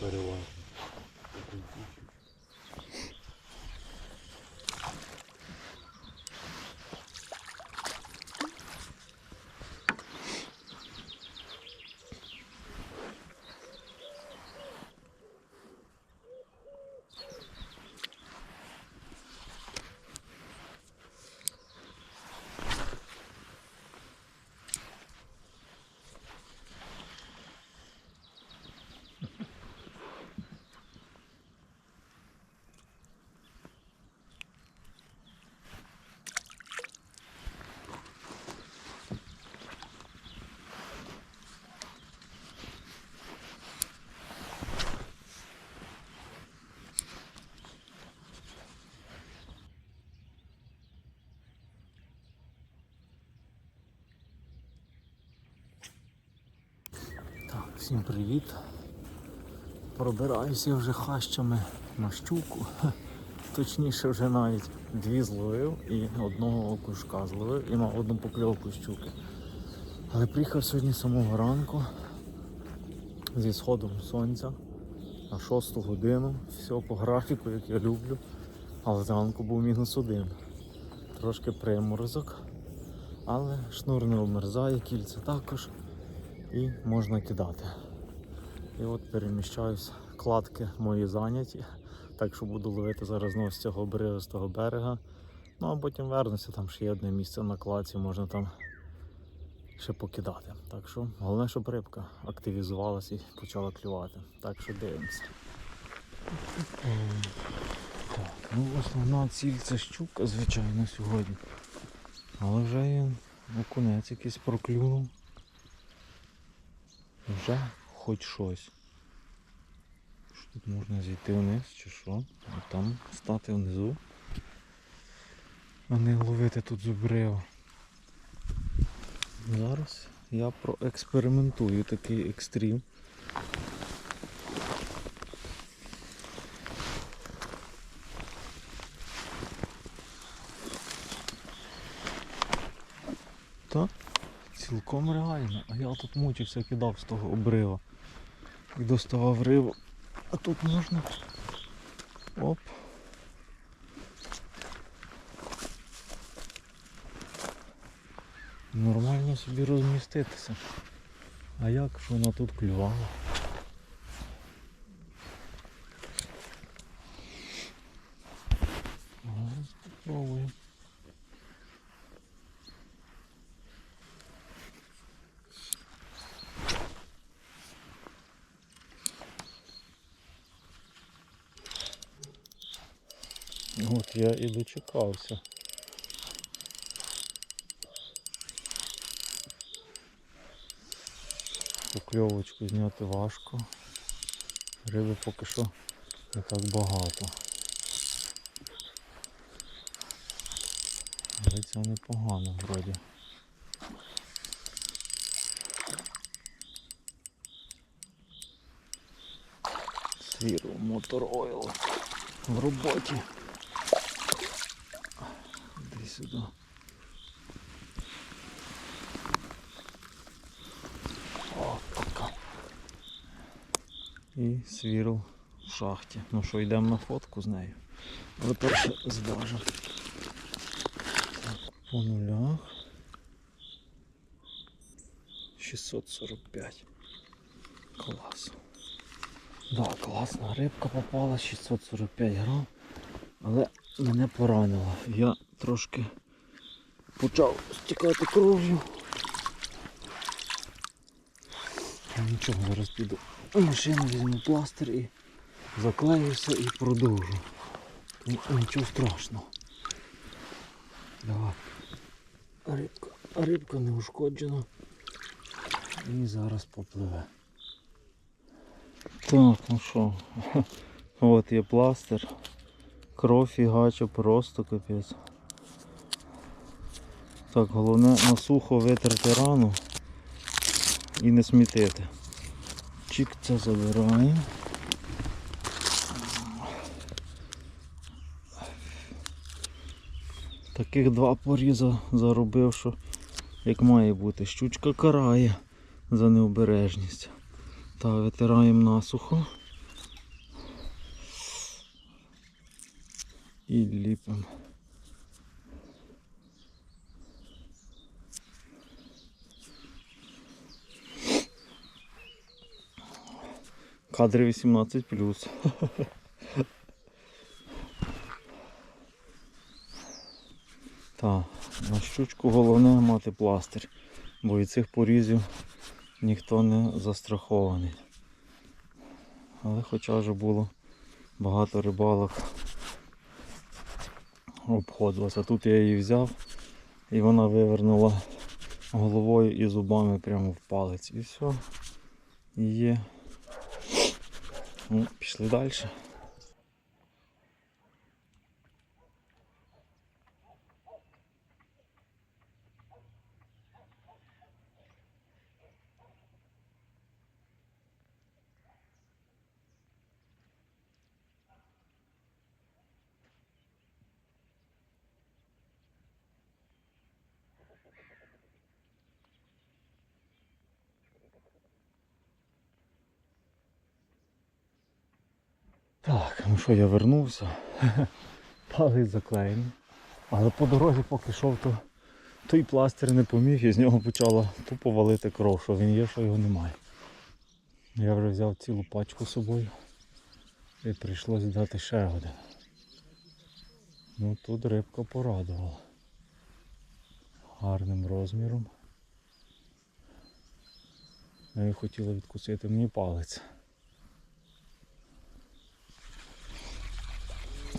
переважно. Так, всім привіт. Пробираюся вже хащами на щуку. Точніше вже навіть дві зловив і одного окушка зловив і мав одну покльовку щуки. Але приїхав сьогодні самого ранку зі сходом сонця на 6 годину. Все по графіку, як я люблю. Але зранку був мінус один. Трошки приморозок, але шнур не обмерзає, кільце також і можна кидати. І от переміщаюсь, кладки мої зайняті, так що буду ловити зараз знову з цього обривистого берега. Ну а потім вернуся, там ще є одне місце на кладці, можна там ще покидати. Так що головне, щоб рибка активізувалася і почала клювати. Так що дивимося. Так, ну основна ціль це щука, звичайно, сьогодні. Але вже і окунець якийсь проклюнув. Вже хоч щось. Що тут можна зійти вниз чи що? А там стати внизу. А не ловити тут зубрив. Зараз я проекспериментую такий екстрім. Так, цілком реально. А я тут мучився, кидав з того обрива. І доставав рибу. А тут можна. Оп. Нормально собі розміститися. А як ж вона тут клювала? Зараз попробую. От я і дочекався. Покльовочку зняти важко. Риби поки що не так багато. Але це непогано вроді. Свіру мотор ойл в роботі. Сюди. О, така. І свіру в шахті. Ну що, йдемо на фотку з нею. Але перше зважимо. По нулях. 645. Клас. Да, класна рибка попала, 645 грам. Але мене поранило. Я трошки почав стікати кров'ю. Нічого, зараз піду машину, візьму пластир і заклеюся і продовжу. Нічого страшного. Давай. Рибка, рибка не ушкоджена. І зараз попливе. Так, ну що, от є пластир. Кров фігача просто капець. Так, головне на сухо витерти рану і не смітити. Чік це забираємо. Таких два поріза заробив, що як має бути, щучка карає за необережність. Та витираємо насухо і ліпимо. Кадри 18 плюс. Так, на щучку головне мати пластир, бо від цих порізів ніхто не застрахований. Але хоча вже було багато рибалок обходилося. Тут я її взяв і вона вивернула головою і зубами прямо в палець. І все. І є. Ну, пішли далі. Так, ну що, я вернувся. Палець заклеєний. Але по дорозі поки йшов, то той пластир не поміг і з нього почала тупо валити кров, що він є, що його немає. Я вже взяв цілу пачку з собою і прийшлось дати ще один. Ну тут рибка порадувала. Гарним розміром. І хотіла відкусити мені палець.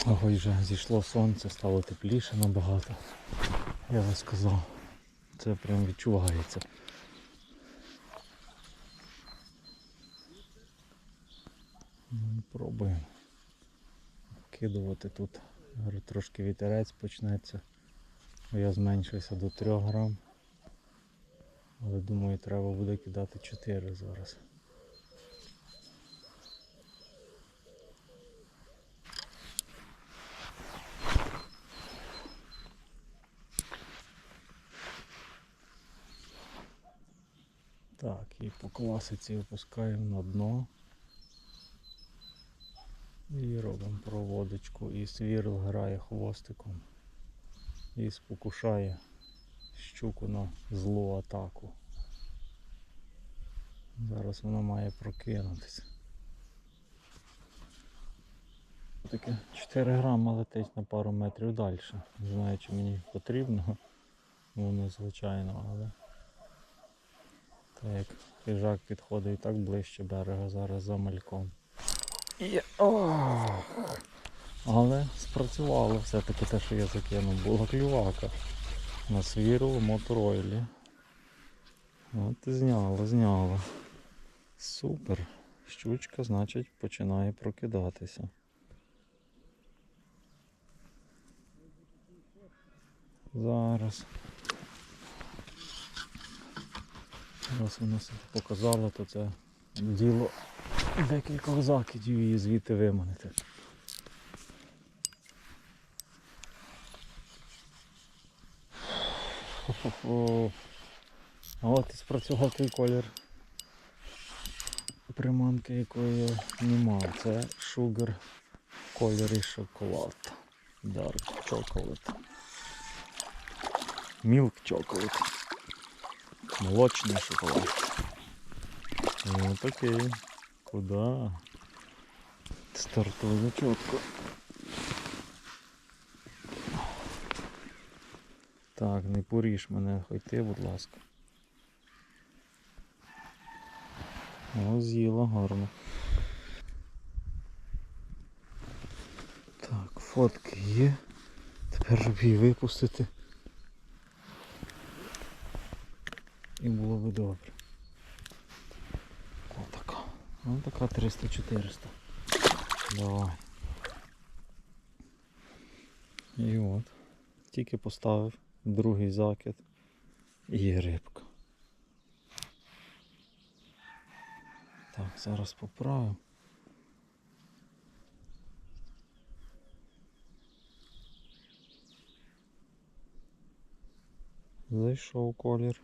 Ой, вже зійшло сонце, стало тепліше набагато. Я би сказав. Це прям відчувається. Ну, Пробуємо. Вкидувати тут. Говорю, Трошки вітерець почнеться. Я зменшився до 3 грам. Але думаю треба буде кидати 4 зараз. Так, і по класиці опускаємо на дно. І робимо проводочку. І свірл грає хвостиком. І спокушає щуку на злу атаку. Зараз вона має прокинутися. Таке 4 грама летить на пару метрів далі. Не знаю, чи мені потрібно. Воно звичайно, але так як хижак підходить так ближче берега зараз за мальком. Є. Але спрацювало все-таки те, що я закинув. Була клювака. На свіру моторойлі. От і зняло, зняло. Супер. Щучка, значить, починає прокидатися. Зараз. Раз вона себе показала, то це діло декількох закидів її звідти виманити. Хо-хо-хо. От і спрацював той колір приманки, якої не мав. Це Sugar в кольорі шоколад. Dark Chocolate. Milk Chocolate. Молочний шоколад. Ну такий. Куда? Стартує чітко. Так, не поріж мене, хоч будь ласка. О, з'їла гарно. Так, фотки є. Тепер щоб її випустити. І було би добре. Отака. Ось така 300-400. Давай. І от. Тільки поставив другий закид і рибка. Так, зараз поправимо. Зайшов колір.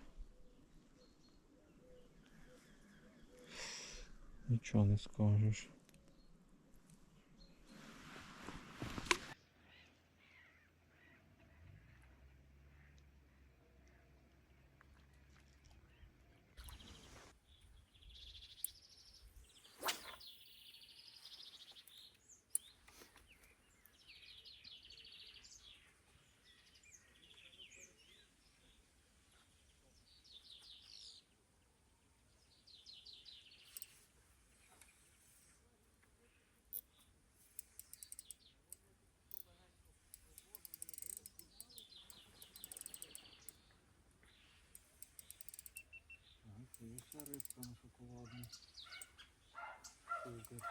Нічого не скажеш. Рибка на шоколадну. Супер.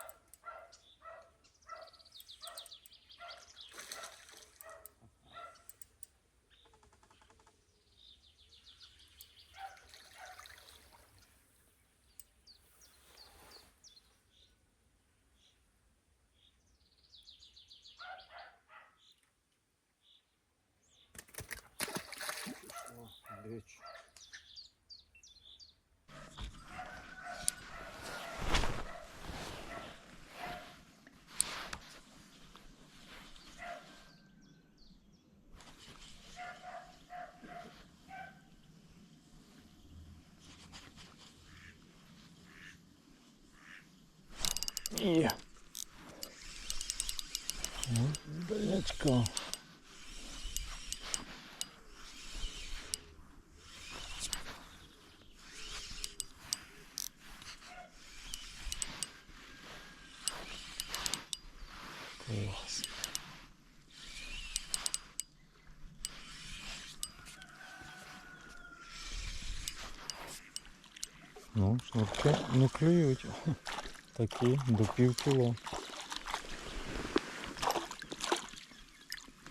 О, дичь. Є. Далечко. Клас. Ну, шнурки не клюють. Такі до пів кіло.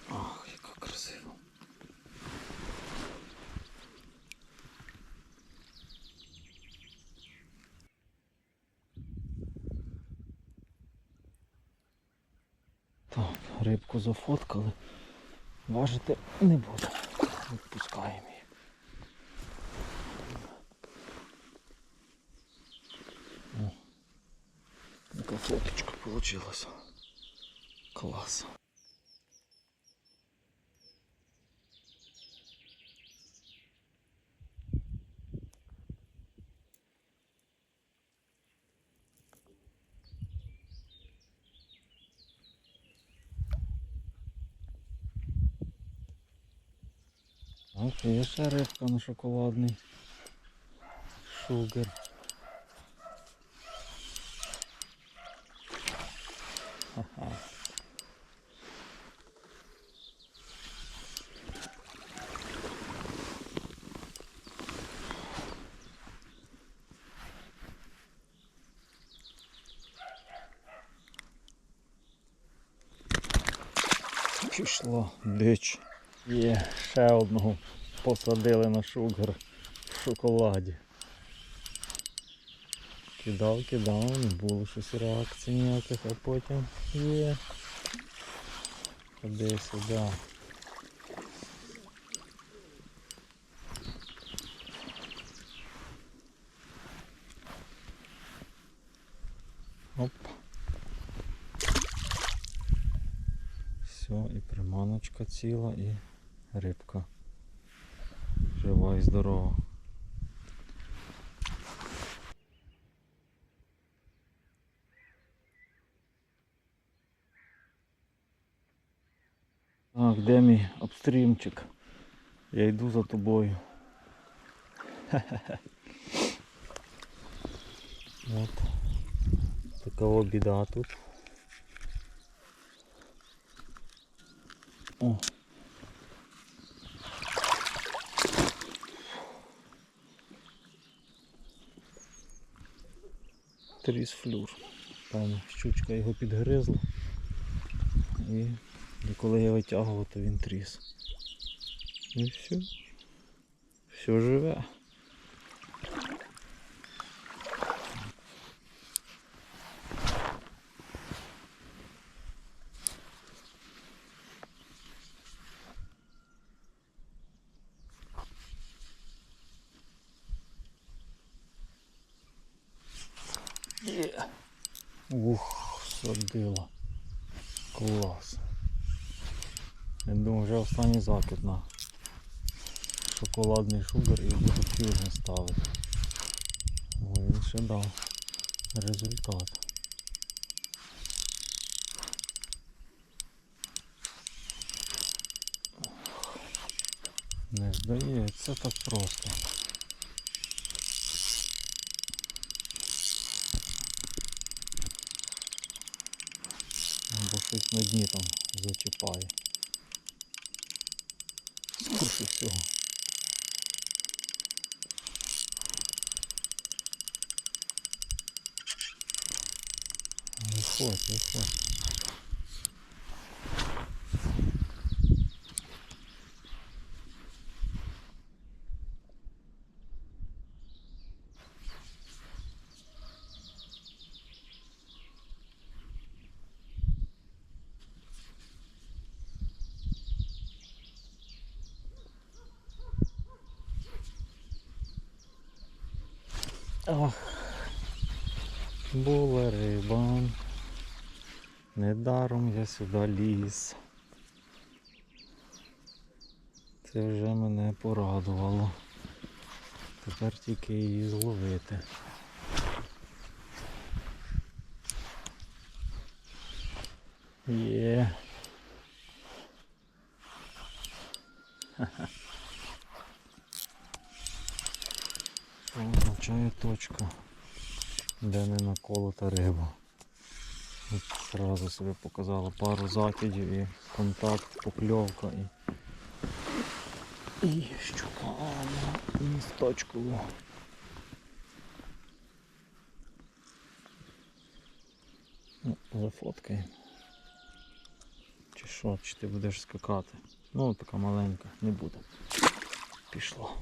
Ах, яка красива. Так, рибку зафоткали. Важити не буду. Відпускаємо її. О, яка фоточка получилась. Клас. Ох, є ще рибка на шоколадний. Шугар. Пішло дич. Є ще одного посадили на шугар в шоколаді. Кидав, кидав, не було щось реакції ніяких, а потім є. Ходи сюди. Оп. Все, і приманочка ціла, і рибка. Жива і здорова. Так, де мій обстрімчик? Я йду за тобою. От. Така біда тут. О. Тріс флюр. Певно, щучка його підгризла. І, і коли я витягував, то він тріс. І все. Все живе. Ух, садила. Клас. Я думаю, вже останній закид на шоколадний шугар і буду фьюжн ставити. Ой, він ще дав результат. Не здається так просто. Бо щось на дні там зачіпає скорше всього. Виходь, виходь. Недаром я сюди ліз. Це вже мене порадувало. Тепер тільки її зловити. Є. Означає точка, де не наколота риба. От Зразу собі показала пару закидів і контакт, покльовка і. І щука на місточку. Ну, зафоткаємо. Чи що, чи ти будеш скакати? Ну, така маленька, не буде. Пішло.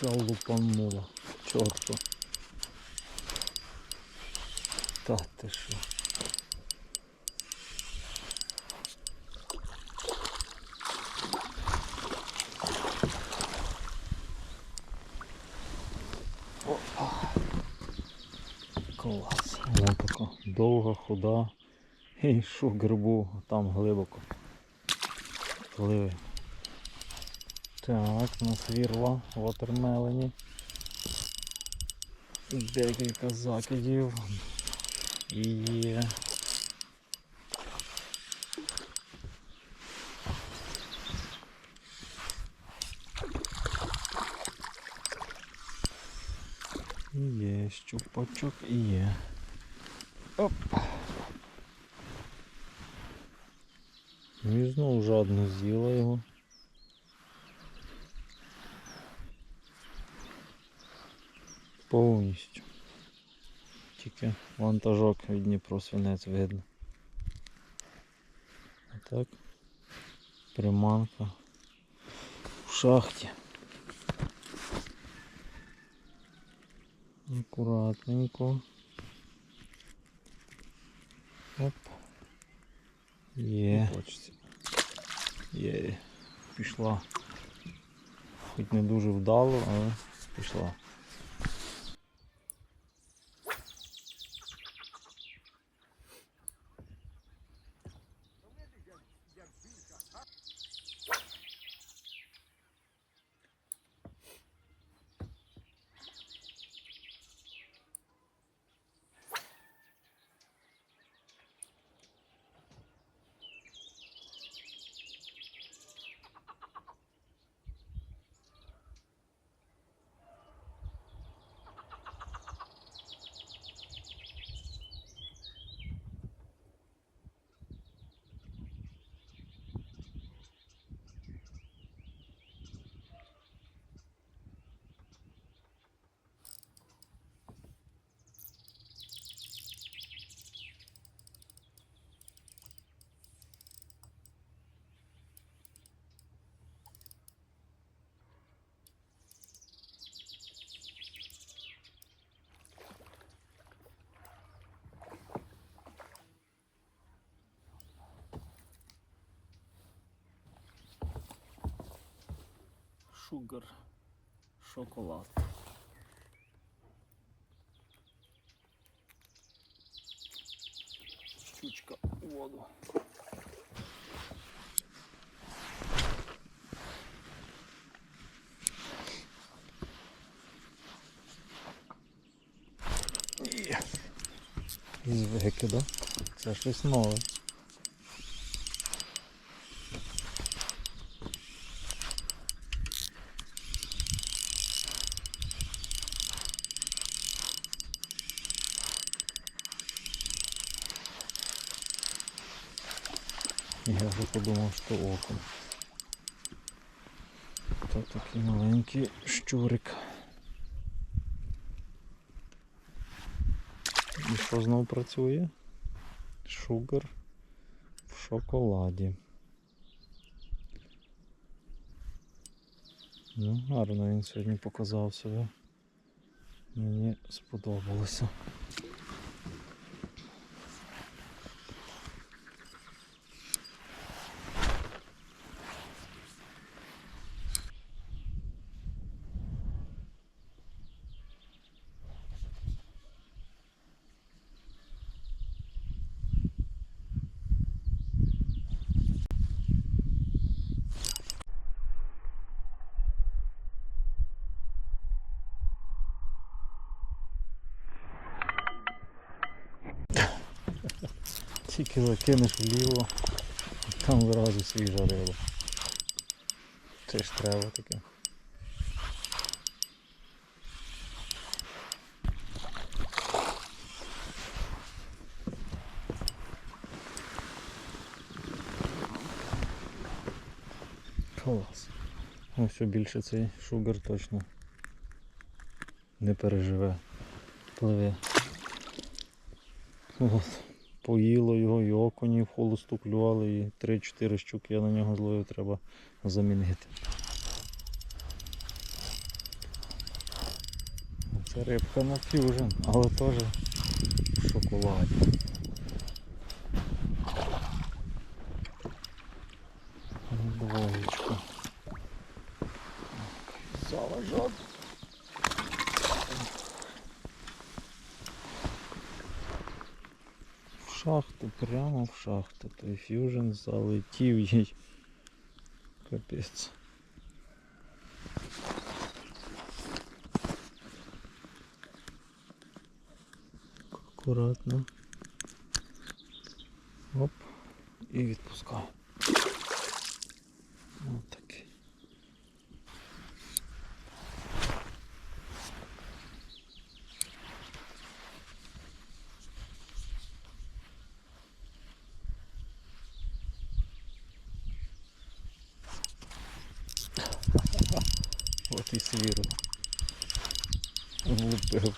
Ця лупанула. Чорто. Та ти що? Опа. Клас. Вона така довга, худа. І що грибу там глибоко. Пливи. Так, у нас вірва watermelon. Декілька закидів. І є. І Є щупачок і є. Оп. Ну і знову жадно з'їла його. Повністю. Тільки вантажок від Дніпро свинець видно. А так. Приманка в шахті. Акуратненько. Оп. Є. Є. Пішла. Хоч не дуже вдало, але пішла. Sugar шоколад. Щучка у воду. І звики, да? Це щось нове. Я подумав, що оком. То такий маленький щурик. І що знову працює? Шугар в шоколаді. Ну, гарно він сьогодні показав себе. Мені сподобалося. Тільки закинеш вліво, там зразу свіжа риба. Це ж треба таке. Клас. Ну все більше цей шугар точно не переживе. Пливе. От. Поїло його, і окуні в холосту клювали, і 3-4 щуки я на нього зловив, треба замінити. Це рибка на фьюжн, але теж в шоколаді. Двоєчка. Заважав. В шахту, прямо в шахту. Той фьюжн залетів їй. Капець. Аккуратно. Оп. І відпускаю. Ось такий. От і свіру. Влупив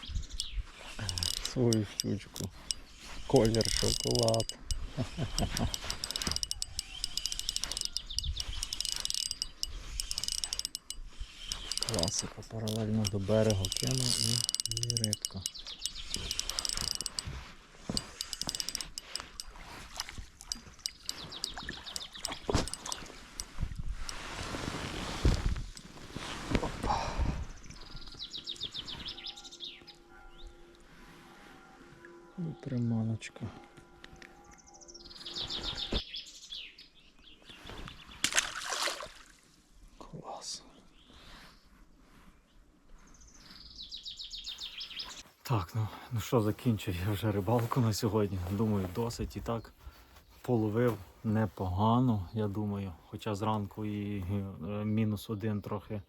свою щучку. Колір шоколад. Класика паралельно до берега кину і, і рибка. Приманочка. Клас. Так, ну, ну що, закінчив я вже рибалку на сьогодні. Думаю, досить і так половив непогано, я думаю. Хоча зранку і е, мінус один трохи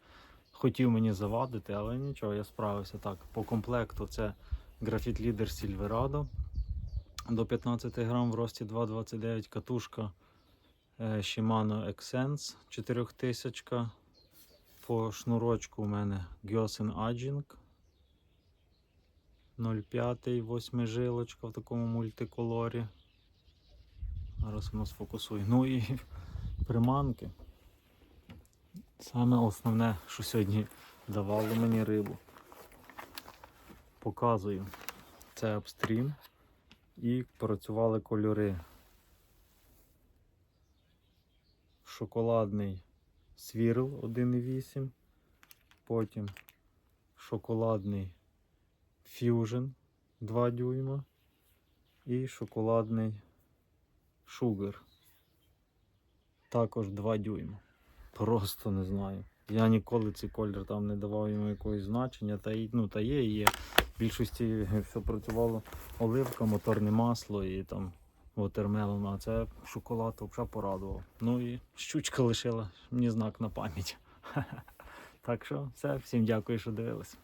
хотів мені завадити, але нічого, я справився так. По комплекту це Графіт Лідер Сільверадо до 15 грам в рості 2,29 катушка е, Shimano Xsense 4000. По шнурочку у мене Gyosen Aging 0,5 восьмижилочка в такому мультиколорі. Зараз воно сфокусує. Ну і приманки. Саме основне, що сьогодні давало мені рибу. Показую. Це апстрім і працювали кольори. Шоколадний свірл 1,8, потім шоколадний Fusion 2 дюйма і шоколадний Sugar. Також 2 дюйма. Просто не знаю. Я ніколи цей колір там не давав йому якогось значення, та, ну, та є і є. Більшості все працювало оливка, моторне масло і там вотермелон, а це шоколад взагалі порадував. Ну і щучка лишила мені знак на пам'ять. Так що все, всім дякую, що дивились.